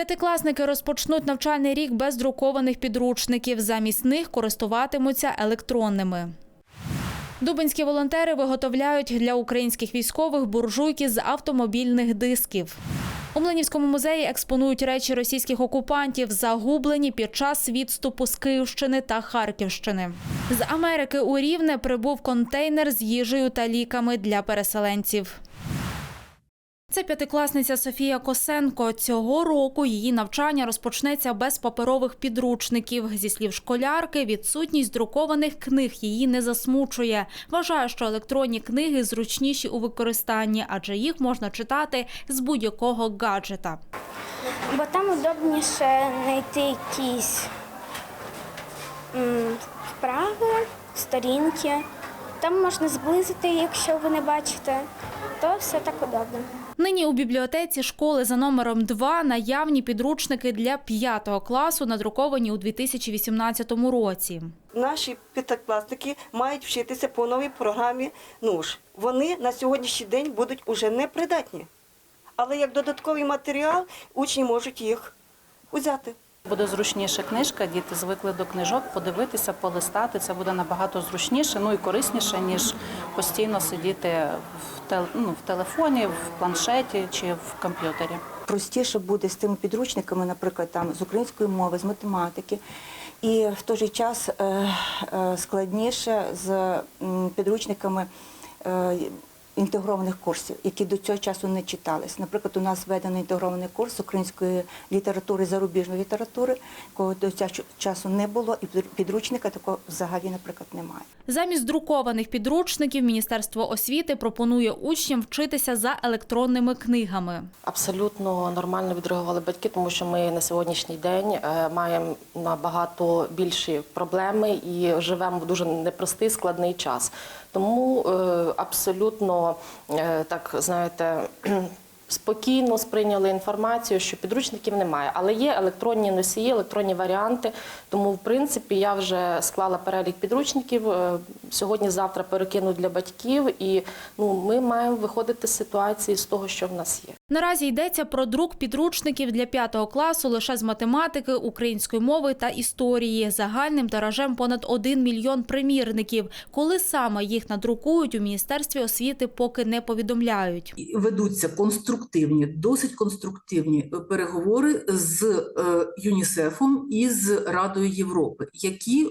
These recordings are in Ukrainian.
П'ятикласники розпочнуть навчальний рік без друкованих підручників. Замість них користуватимуться електронними. Дубинські волонтери виготовляють для українських військових буржуйки з автомобільних дисків. У Млинівському музеї експонують речі російських окупантів, загублені під час відступу з Київщини та Харківщини. З Америки у Рівне прибув контейнер з їжею та ліками для переселенців. Це п'ятикласниця Софія Косенко. Цього року її навчання розпочнеться без паперових підручників. Зі слів школярки, відсутність друкованих книг її не засмучує. Вважає, що електронні книги зручніші у використанні, адже їх можна читати з будь-якого гаджета. Бо там удобніше знайти якісь вправи, сторінки. Там можна зблизити, якщо ви не бачите, то все так удобно. Нині у бібліотеці школи за номером 2 наявні підручники для 5 класу, надруковані у 2018 році. Наші п'ятикласники мають вчитися по новій програмі НУШ. Вони на сьогоднішній день будуть уже непридатні. Але як додатковий матеріал учні можуть їх взяти. Буде зручніша книжка, діти звикли до книжок, подивитися, полистати. Це буде набагато зручніше, ну і корисніше, ніж постійно сидіти в, тел- ну, в телефоні, в планшеті чи в комп'ютері. простіше буде з тими підручниками, наприклад, там з української мови, з математики, і в той же час е, е, складніше з підручниками. Інтегрованих курсів, які до цього часу не читались. Наприклад, у нас введений інтегрований курс української літератури, зарубіжної літератури, якого до цього часу не було, і підручника такого взагалі, наприклад, немає. Замість друкованих підручників Міністерство освіти пропонує учням вчитися за електронними книгами. Абсолютно нормально відреагували батьки, тому що ми на сьогоднішній день е, маємо набагато більші проблеми і живемо в дуже непростий складний час. Тому е, е, так знаєте. Спокійно сприйняли інформацію, що підручників немає, але є електронні носії, електронні варіанти. Тому, в принципі, я вже склала перелік підручників. е, Сьогодні-завтра перекину для батьків, і ну ми маємо виходити з ситуації з того, що в нас є. Наразі йдеться про друк підручників для 5 класу лише з математики, української мови та історії. Загальним тиражем понад 1 мільйон примірників. Коли саме їх надрукують, у Міністерстві освіти поки не повідомляють. Ведуться конструктивні, досить конструктивні е, переговори з е, ЮНІСЕФом і з Радою Європи, які е,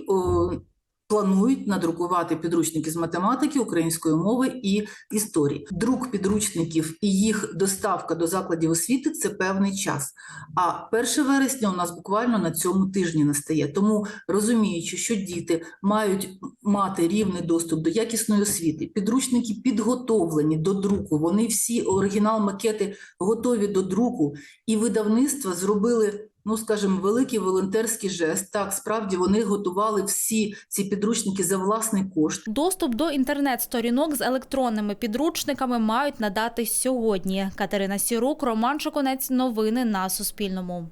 планують надрукувати підручники з математики, української мови і історії. Друк підручників і їх доставка до закладів освіти це певний час. А 1 вересня у нас буквально на цьому тижні настає. Тому розуміючи, що діти мають мати рівний доступ до якісної освіти, підручники підготовлені до друку. Вони всі оригінал-макети готові до друку, і видавництва зробили. Ну, скажімо, великий волонтерський жест. Так, справді вони готували всі ці підручники за власний кошт. Доступ до інтернет-сторінок з електронними підручниками мають надати сьогодні. Катерина Сірук, Роман Шоконець. Новини на Суспільному.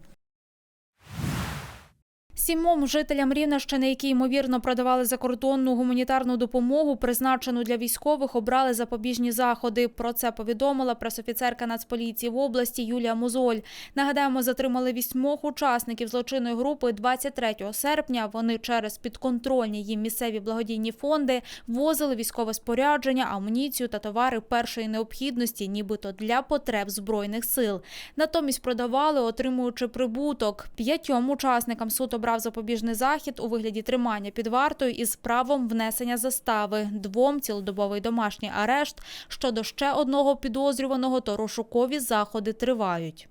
Сімом жителям Рівненщини, які ймовірно продавали закордонну гуманітарну допомогу, призначену для військових, обрали запобіжні заходи. Про це повідомила пресофіцерка Нацполіції в області Юлія Мозоль. Нагадаємо, затримали вісьмох учасників злочинної групи 23 серпня. Вони через підконтрольні їм місцеві благодійні фонди ввозили військове спорядження, амуніцію та товари першої необхідності, нібито для потреб збройних сил. Натомість продавали, отримуючи прибуток. П'ятьом учасникам суд обрав запобіжний захід у вигляді тримання під вартою із правом внесення застави. Двом цілодобовий домашній арешт. Щодо ще одного підозрюваного, то розшукові заходи тривають.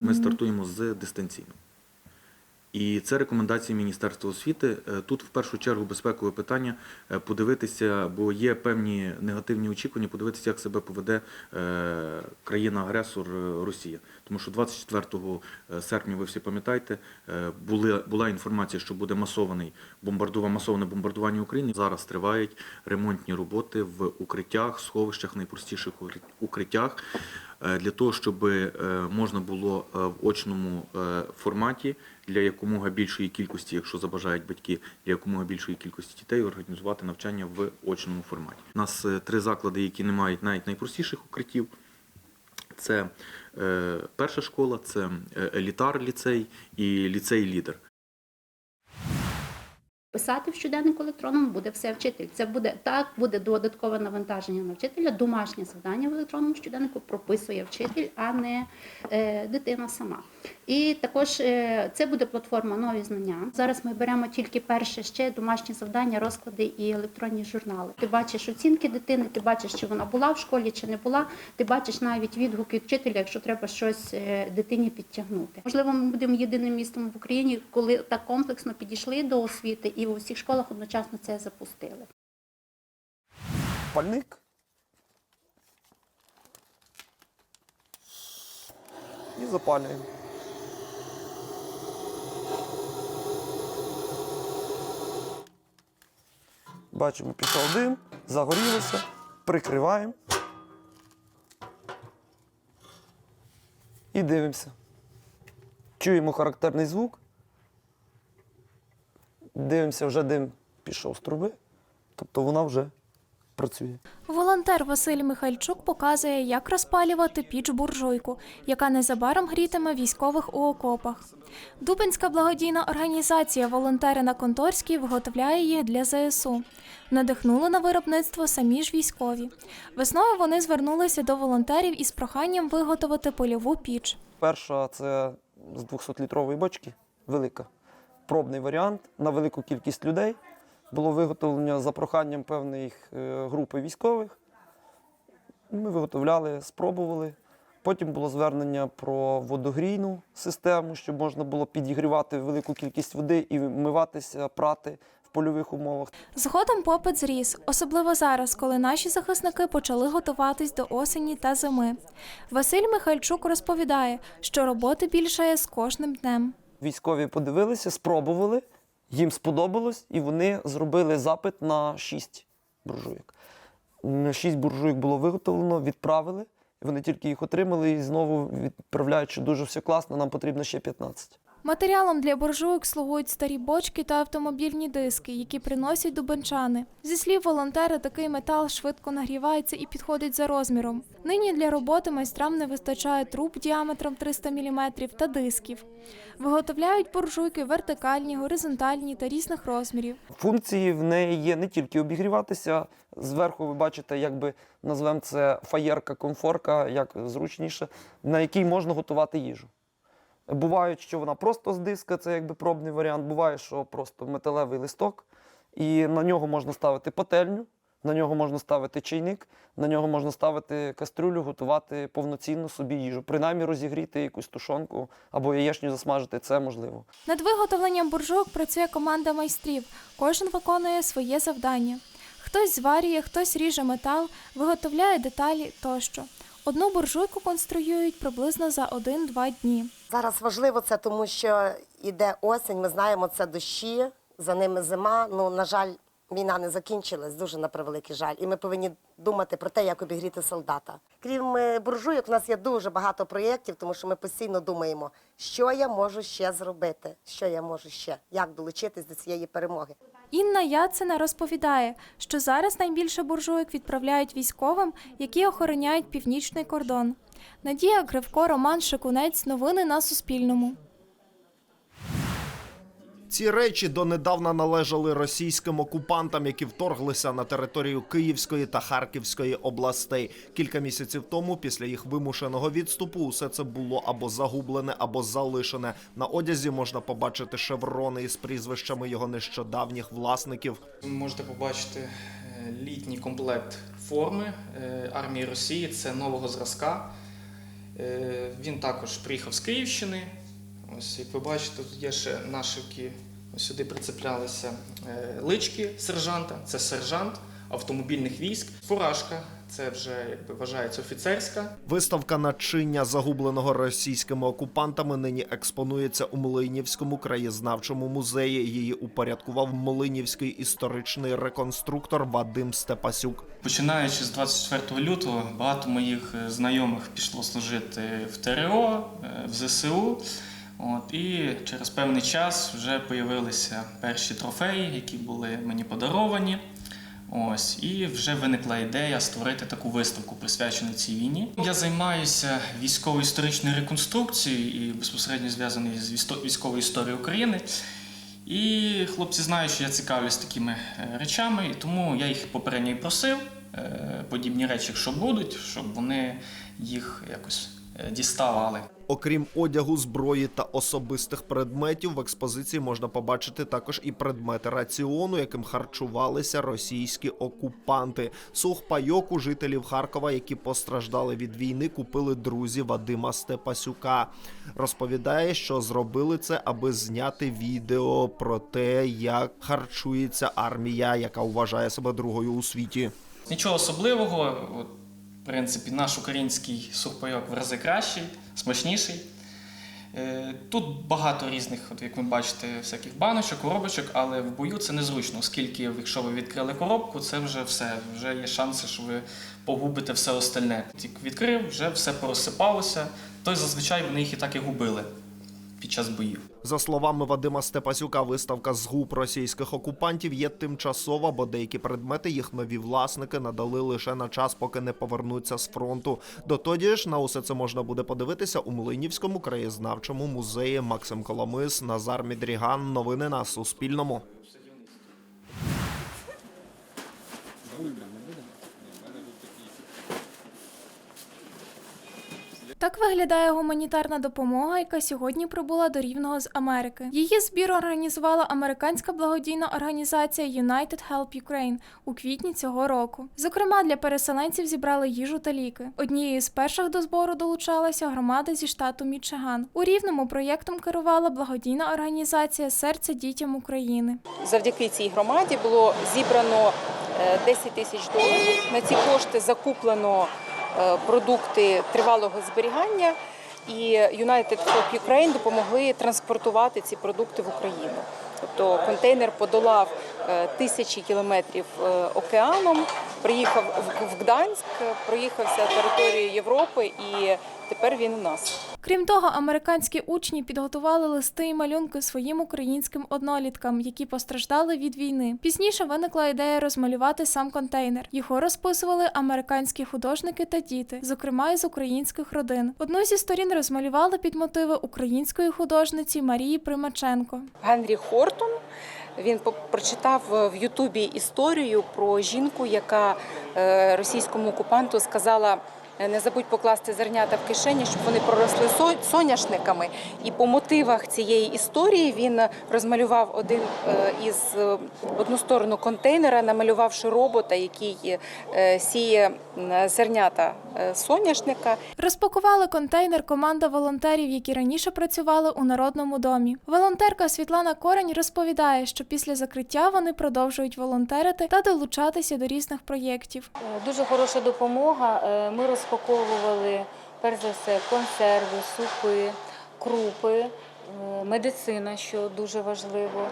Ми стартуємо з дистанційно. І це рекомендації Міністерства освіти. Е, Тут в першу чергу безпекове питання е, подивитися, бо є певні негативні очікування, подивитися, як себе поведе е, країна-агресор Росія. Тому що 24 серпня, ви всі пам'ятаєте, була інформація, що буде масований бомбардува, масоване бомбардування України. Зараз тривають ремонтні роботи в укриттях, сховищах, найпростіших укриттях для того, щоб е, можна було е, в очному е, форматі для якомога більшої кількості, якщо забажають батьки, для якомога більшої кількості дітей організувати навчання в очному форматі. У нас е, три заклади, які не мають навіть найпростіших укриттів. Це Е, Перша школа це е, елітар ліцей і ліцей лідер. Писати в щоденнику електронному буде все вчитель. Це буде так, буде додаткове навантаження на вчителя. Домашнє завдання в електронному щоденнику прописує вчитель, а не е, дитина сама. І також е, це буде платформа нові знання. Зараз ми беремо тільки перше ще домашні завдання, розклади і електронні журнали. Ти бачиш оцінки дитини, ти бачиш, чи вона була в школі, чи не була. Ти бачиш навіть відгуки вчителя, якщо треба щось е, дитині підтягнути. Можливо, ми будемо єдиним містом в Україні, коли так комплексно підійшли до освіти і у всіх школах одночасно це запустили. пальник. І запалюємо. Бачимо, пішов дим, загорілося, прикриваємо. І дивимося. Чуємо характерний звук. Дивимося, вже дим пішов з труби, тобто вона вже працює. Волонтер Василь Михальчук показує, як розпалювати піч буржуйку, яка незабаром грітиме військових у окопах. Дубинська благодійна організація Волонтери на Конторській виготовляє їх для ЗСУ. Надихнули на виробництво самі ж військові. Весною вони звернулися до волонтерів із проханням виготовити польову піч. Перша це з 200-літрової бочки, велика. Пробний варіант на велику кількість людей. Було виготовлення за проханням певної е, групи військових. Ми виготовляли, спробували. Потім було звернення про водогрійну систему, щоб можна було підігрівати велику кількість води і вмиватися, прати в польових умовах. Згодом попит зріс, особливо зараз, коли наші захисники почали готуватись до осені та зими. Василь Михальчук розповідає, що роботи більшає з кожним днем. Військові подивилися, спробували, їм сподобалось, і вони зробили запит на 6 буржуйок. Шість буржуйок було виготовлено, відправили. Вони тільки їх отримали і знову відправляють, що дуже все класно, нам потрібно ще 15. Матеріалом для буржуйок слугують старі бочки та автомобільні диски, які приносять дубенчани. Зі слів волонтера, такий метал швидко нагрівається і підходить за розміром. Нині для роботи майстрам не вистачає труб діаметром 300 мм та дисків. Виготовляють буржуйки вертикальні, горизонтальні та різних розмірів. Функції в неї є не тільки обігріватися. Зверху ви бачите, якби назвемо це фаєрка, комфорка, як зручніше, на якій можна готувати їжу. Бувають, що вона просто з диска, це якби пробний варіант. Буває, що просто металевий листок, і на нього можна ставити пательню, на нього можна ставити чайник, на нього можна ставити кастрюлю, готувати повноцінно собі їжу. Принаймні розігріти якусь тушонку або яєчню засмажити це можливо. Над виготовленням буржуйок працює команда майстрів. Кожен виконує своє завдання. Хтось зварює, хтось ріже метал, виготовляє деталі тощо. Одну буржуйку конструюють приблизно за 1-2 дні. Зараз важливо це, тому що йде осінь, ми знаємо, це дощі, за ними зима. Ну, на жаль, війна не закінчилась, дуже на превеликий жаль. І ми повинні думати про те, як обігріти солдата. Крім е, буржуйок, у нас є дуже багато проєктів, тому що ми постійно думаємо, що я можу ще зробити, що я можу ще, як долучитись до цієї перемоги. Інна Яцина розповідає, що зараз найбільше буржуйок відправляють військовим, які охороняють північний кордон. Надія Кривко, Роман Шикунець. Новини на Суспільному. Ці речі донедавна належали російським окупантам, які вторглися на територію Київської та Харківської областей. Кілька місяців тому, після їх вимушеного відступу, усе це було або загублене, або залишене. На одязі можна побачити шеврони із прізвищами його нещодавніх власників. Можете побачити е, літній комплект форми е, армії Росії. Це нового зразка. Е, Він також приїхав з Київщини. Ось, як ви бачите, тут є ще нашивки. Сюди прицеплялися е, лички сержанта. Це сержант автомобільних військ. Фуражка це вже якби вважається офіцерська. Виставка начиння загубленого російськими окупантами нині експонується у Млинівському краєзнавчому музеї. Її упорядкував Млинівський історичний реконструктор Вадим Степасюк. Починаючи з 24 лютого, багато моїх е, знайомих пішло служити в ТРО, е, в ЗСУ. От, і через певний час вже появилися перші трофеї, які були мені подаровані. Ось і вже виникла ідея створити таку виставку, присвячену цій війні. Я займаюся військово-історичною реконструкцією і безпосередньо зв'язаний з військовою історією України. І хлопці знають, що я цікавлюсь такими е, речами, і тому я їх попередньо і просив, е, подібні речі, якщо будуть, щоб вони їх якось е, діставали. Окрім одягу, зброї та особистих предметів, в експозиції можна побачити також і предмети раціону, яким харчувалися російські окупанти. Сухпайок у жителів Харкова, які постраждали від війни, купили друзі Вадима Степасюка. Розповідає, що зробили це, аби зняти відео про те, як харчується армія, яка вважає себе другою у світі. Нічого особливого. В принципі, наш український сухпайок в рази кращий, смачніший. Е, Тут багато різних, от як ви бачите, всяких баночок, коробочок, але в бою це незручно, оскільки якщо ви відкрили коробку, це вже все. Вже є шанси, що ви погубите все остальне. Тільки відкрив, вже все порозсипалося, то зазвичай вони їх і так і губили під час боїв. За словами Вадима Степасюка, виставка згуб російських окупантів є тимчасова, бо деякі предмети їх нові власники надали лише на час, поки не повернуться з фронту. Дотоді ж на усе це можна буде подивитися у Млинівському краєзнавчому музеї. Максим Коломис, Назар Мідріган. Новини на Суспільному. Так виглядає гуманітарна допомога, яка сьогодні прибула до Рівного з Америки. Її збір організувала американська благодійна організація United Help Ukraine у квітні цього року. Зокрема, для переселенців зібрали їжу та ліки. Однією з перших до збору долучалася громада зі штату Мічиган. У Рівному проєктом керувала благодійна організація Серце дітям України. Завдяки цій громаді було зібрано е, 10 тисяч доларів. На ці кошти закуплено е, продукти тривалого зберігання, і United Hope Ukraine допомогли транспортувати ці продукти в Україну. Тобто контейнер подолав е, тисячі кілометрів е, океаном, приїхав в- в Гданськ, проїхався територією Європи, і тепер він у нас. Крім того, американські учні підготували листи і малюнки своїм українським одноліткам, які постраждали від війни. Пізніше виникла ідея розмалювати сам контейнер. Його розписували американські художники та діти, зокрема із українських родин. Одну зі сторін розмалювали під мотиви української художниці Марії Примаченко. Генрі Хортон. Він прочитав в Ютубі історію про жінку, яка е, російському окупанту сказала. «Е, Не забудь покласти зернята в кишені, щоб вони проросли со- соняшниками. І по мотивах цієї історії він розмалював один е, із е, одну сторону контейнера, намалювавши робота, який сіє зернята соняшника. Розпакували контейнер команда волонтерів, які раніше працювали у народному домі. Волонтерка Світлана Корень розповідає, що після закриття вони продовжують волонтерити та долучатися до різних проєктів. Дуже хороша допомога. Ми розпаковували перш за все консерви, супи, крупи, е, медицина, що дуже важливо.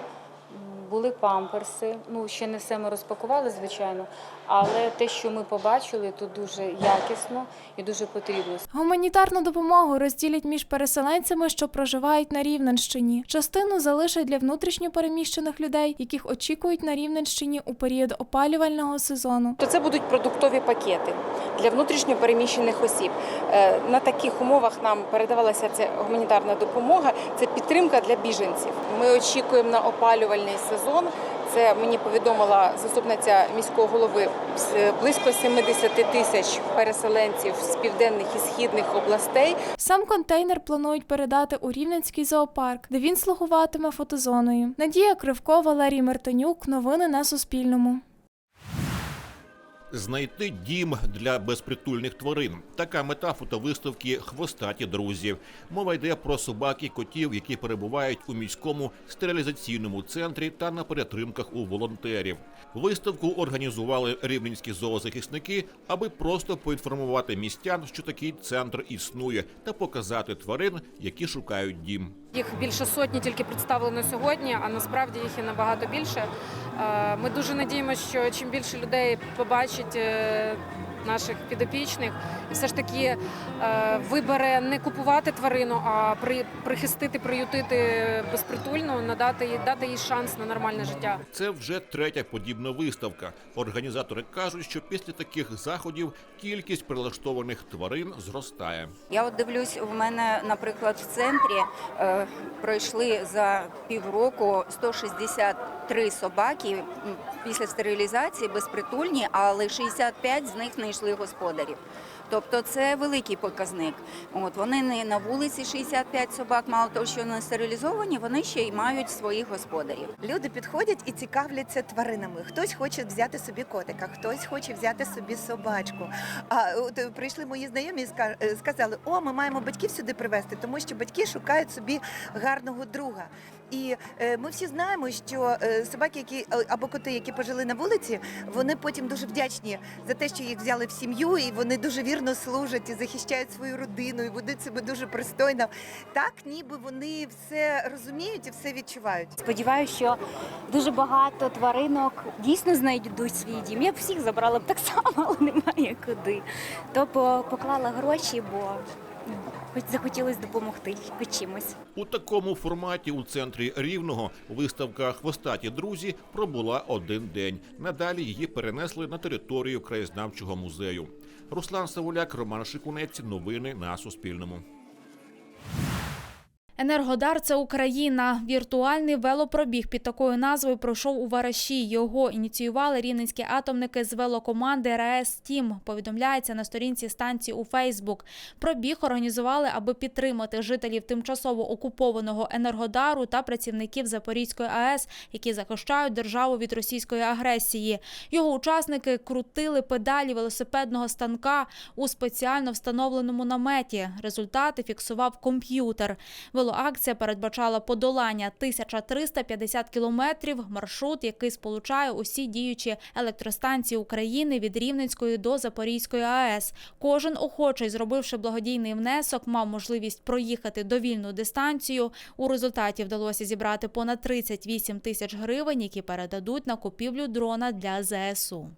Були памперси. Ну, ще не все ми розпакували, звичайно, але те, що ми побачили, тут дуже якісно і дуже потрібно. Гуманітарну допомогу розділять між переселенцями, що проживають на Рівненщині. Частину залишать для внутрішньо переміщених людей, яких очікують на Рівненщині у період опалювального сезону. То це будуть продуктові пакети для внутрішньо переміщених осіб. Е, На таких умовах нам передавалася ця гуманітарна допомога. Це підтримка для біженців. Ми очікуємо на опалювальний сезон. Це мені повідомила заступниця міського голови близько 70 тисяч переселенців з південних і східних областей. Сам контейнер планують передати у Рівненський зоопарк, де він слугуватиме фотозоною. Надія Кривко, Валерій Мартинюк. Новини на Суспільному. Знайти дім для безпритульних тварин. Така мета фотовиставки Хвостаті друзі. Мова йде про собак і котів, які перебувають у міському стерилізаційному центрі та на перетримках у волонтерів. Виставку організували рівненські зоозахисники, аби просто поінформувати містян, що такий центр існує, та показати тварин, які шукають дім. Їх більше сотні тільки представлено сьогодні, а насправді їх і набагато більше. Е, Ми дуже надіємося, що чим більше людей побачить е, наших підопічних і все ж таки е, вибере не купувати тварину, а при, прихистити, приютити безпритульну, надати їй дати їй шанс на нормальне життя. Це вже третя подібна виставка. Організатори кажуть, що після таких заходів кількість прилаштованих тварин зростає. Я от дивлюсь, в мене, наприклад, в центрі е, пройшли за півроку 163 собаки після стерилізації безпритульні, але 65 з них знайшли господарів. Тобто це великий показник. От вони не на вулиці 65 собак, мало того, що не стерилізовані, вони ще й мають своїх господарів. Люди підходять і цікавляться тваринами. Хтось хоче взяти собі котика, хтось хоче взяти собі собачку. А от прийшли мої знайомі і е, сказали: о, ми маємо батьків сюди привезти, тому що батьки шукають собі гарного друга. І е, ми всі знаємо, що е, собаки, які е, або коти, які пожили на вулиці, вони потім дуже вдячні за те, що їх взяли в сім'ю, і вони дуже вірно служать і захищають свою родину, і ведуть себе дуже пристойно. Так, ніби вони все розуміють і все відчувають. Сподіваюся, що дуже багато тваринок дійсно знайдуть свій дім. Я б всіх забрала б так само, але немає куди. То поклала гроші, бо хоч захотілося допомогти хоч чимось. У такому форматі у центрі Рівного виставка Хвостаті друзі пробула один день. Надалі її перенесли на територію краєзнавчого музею. Руслан Савуляк, Роман Шикунець. Новини на Суспільному. Енергодар це Україна. Віртуальний велопробіг під такою назвою пройшов у Вараші. Його ініціювали рівненські атомники з велокоманди РАЕС Тім. Повідомляється на сторінці станції у Фейсбук. Пробіг організували, аби підтримати жителів тимчасово окупованого Енергодару та працівників Запорізької АЕС, які захищають державу від російської агресії. Його учасники крутили педалі велосипедного станка у спеціально встановленому наметі. Результати фіксував комп'ютер. Велоакція передбачала подолання 1350 кілометрів, маршрут, який сполучає усі діючі електростанції України від Рівненської до Запорізької АЕС. Кожен охочий, зробивши благодійний внесок, мав можливість проїхати довільну дистанцію. У результаті вдалося зібрати понад 38 тисяч гривень, які передадуть на купівлю дрона для ЗСУ.